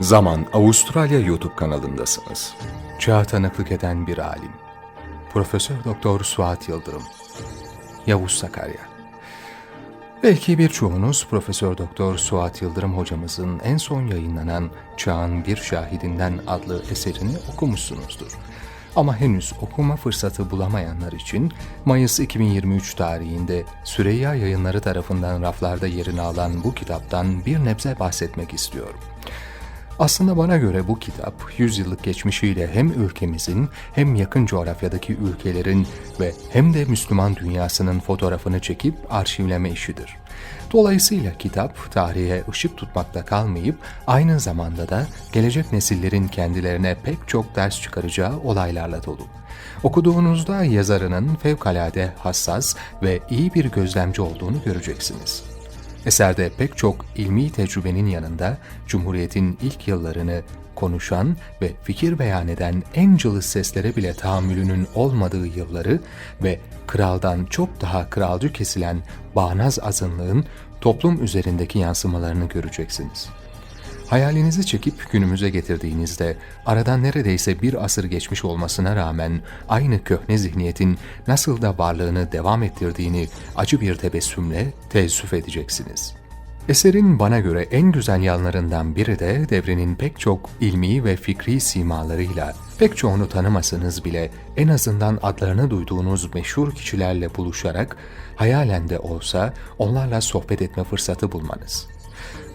Zaman Avustralya YouTube kanalındasınız. Çağa tanıklık eden bir alim. Profesör Doktor Suat Yıldırım. Yavuz Sakarya. Belki birçoğunuz Profesör Doktor Suat Yıldırım hocamızın en son yayınlanan Çağın Bir Şahidinden adlı eserini okumuşsunuzdur. Ama henüz okuma fırsatı bulamayanlar için Mayıs 2023 tarihinde Süreyya Yayınları tarafından raflarda yerini alan bu kitaptan bir nebze bahsetmek istiyorum. Aslında bana göre bu kitap 100 yıllık geçmişiyle hem ülkemizin hem yakın coğrafyadaki ülkelerin ve hem de Müslüman dünyasının fotoğrafını çekip arşivleme işidir. Dolayısıyla kitap tarihe ışık tutmakta kalmayıp aynı zamanda da gelecek nesillerin kendilerine pek çok ders çıkaracağı olaylarla dolu. Okuduğunuzda yazarının fevkalade hassas ve iyi bir gözlemci olduğunu göreceksiniz. Eserde pek çok ilmi tecrübenin yanında Cumhuriyet'in ilk yıllarını konuşan ve fikir beyan eden en cılız seslere bile tahammülünün olmadığı yılları ve kraldan çok daha kralcı kesilen bağnaz azınlığın toplum üzerindeki yansımalarını göreceksiniz. Hayalinizi çekip günümüze getirdiğinizde aradan neredeyse bir asır geçmiş olmasına rağmen aynı köhne zihniyetin nasıl da varlığını devam ettirdiğini acı bir tebessümle teessüf edeceksiniz. Eserin bana göre en güzel yanlarından biri de devrenin pek çok ilmi ve fikri simalarıyla pek çoğunu tanımasanız bile en azından adlarını duyduğunuz meşhur kişilerle buluşarak hayalen de olsa onlarla sohbet etme fırsatı bulmanız.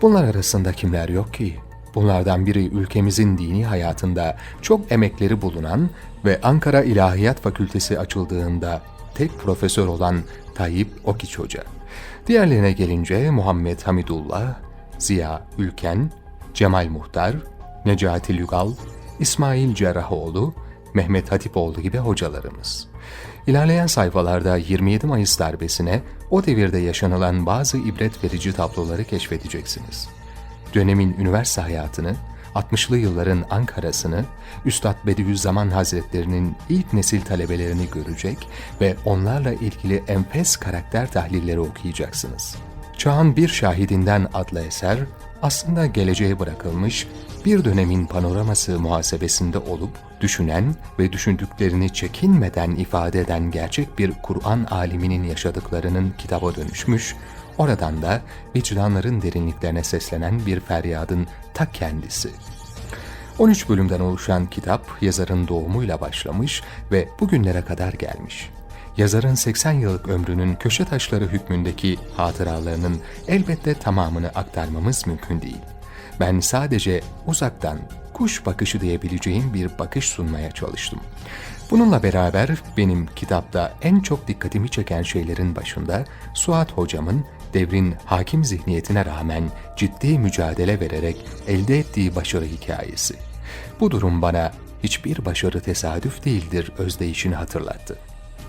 Bunlar arasında kimler yok ki? Bunlardan biri ülkemizin dini hayatında çok emekleri bulunan ve Ankara İlahiyat Fakültesi açıldığında tek profesör olan Tayyip Okiç Hoca. Diğerlerine gelince Muhammed Hamidullah, Ziya Ülken, Cemal Muhtar, Necati Lügal, İsmail Cerrahoğlu, Mehmet Hatipoğlu gibi hocalarımız. İlerleyen sayfalarda 27 Mayıs darbesine o devirde yaşanılan bazı ibret verici tabloları keşfedeceksiniz. Dönemin üniversite hayatını, 60'lı yılların Ankara'sını, Üstad Bediüzzaman Hazretlerinin ilk nesil talebelerini görecek ve onlarla ilgili enfes karakter tahlilleri okuyacaksınız. Çağın Bir Şahidinden adlı eser, aslında geleceğe bırakılmış bir dönemin panoraması muhasebesinde olup, düşünen ve düşündüklerini çekinmeden ifade eden gerçek bir Kur'an aliminin yaşadıklarının kitaba dönüşmüş, oradan da vicdanların derinliklerine seslenen bir feryadın ta kendisi. 13 bölümden oluşan kitap yazarın doğumuyla başlamış ve bugünlere kadar gelmiş. Yazarın 80 yıllık ömrünün köşe taşları hükmündeki hatıralarının elbette tamamını aktarmamız mümkün değil. Ben sadece uzaktan kuş bakışı diyebileceğim bir bakış sunmaya çalıştım. Bununla beraber benim kitapta en çok dikkatimi çeken şeylerin başında Suat hocamın devrin hakim zihniyetine rağmen ciddi mücadele vererek elde ettiği başarı hikayesi. Bu durum bana hiçbir başarı tesadüf değildir özdeyişini hatırlattı.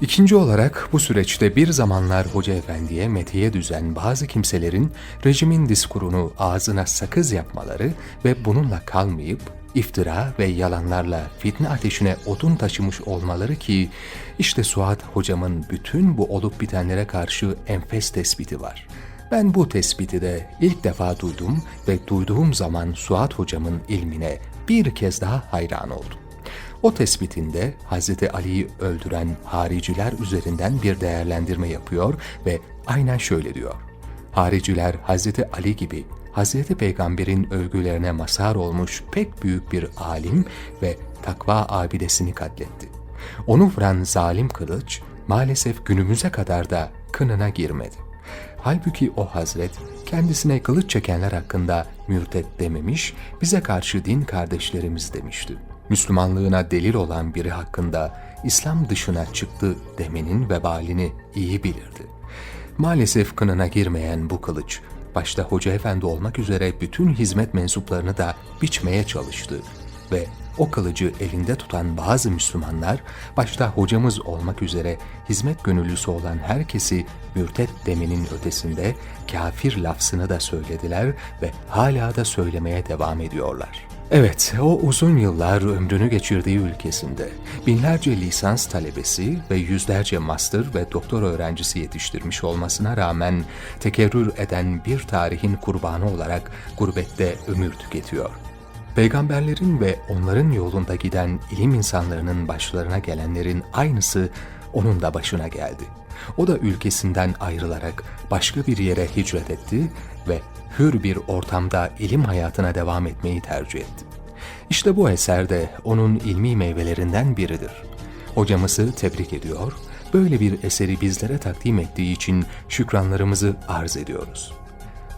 İkinci olarak bu süreçte bir zamanlar Hoca Efendi'ye metiye düzen bazı kimselerin rejimin diskurunu ağzına sakız yapmaları ve bununla kalmayıp iftira ve yalanlarla fitne ateşine odun taşımış olmaları ki işte Suat hocamın bütün bu olup bitenlere karşı enfes tespiti var. Ben bu tespiti de ilk defa duydum ve duyduğum zaman Suat hocamın ilmine bir kez daha hayran oldum. O tespitinde Hz. Ali'yi öldüren hariciler üzerinden bir değerlendirme yapıyor ve aynen şöyle diyor. Hariciler Hz. Ali gibi Hz. Peygamber'in övgülerine mazhar olmuş pek büyük bir alim ve takva abidesini katletti. Onu vuran zalim kılıç maalesef günümüze kadar da kınına girmedi. Halbuki o hazret kendisine kılıç çekenler hakkında mürtet dememiş, bize karşı din kardeşlerimiz demişti. Müslümanlığına delil olan biri hakkında İslam dışına çıktı demenin vebalini iyi bilirdi. Maalesef kınına girmeyen bu kılıç, başta Hoca Efendi olmak üzere bütün hizmet mensuplarını da biçmeye çalıştı ve o kılıcı elinde tutan bazı Müslümanlar, başta hocamız olmak üzere hizmet gönüllüsü olan herkesi mürtet demenin ötesinde kafir lafzını da söylediler ve hala da söylemeye devam ediyorlar. Evet, o uzun yıllar ömrünü geçirdiği ülkesinde binlerce lisans talebesi ve yüzlerce master ve doktor öğrencisi yetiştirmiş olmasına rağmen tekerrür eden bir tarihin kurbanı olarak gurbette ömür tüketiyor. Peygamberlerin ve onların yolunda giden ilim insanlarının başlarına gelenlerin aynısı onun da başına geldi. O da ülkesinden ayrılarak başka bir yere hicret etti ve hür bir ortamda ilim hayatına devam etmeyi tercih etti. İşte bu eser de onun ilmi meyvelerinden biridir. Hocamızı tebrik ediyor, böyle bir eseri bizlere takdim ettiği için şükranlarımızı arz ediyoruz.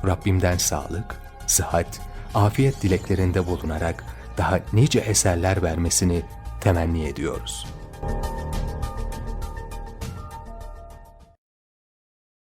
Rabbimden sağlık, sıhhat, afiyet dileklerinde bulunarak daha nice eserler vermesini temenni ediyoruz.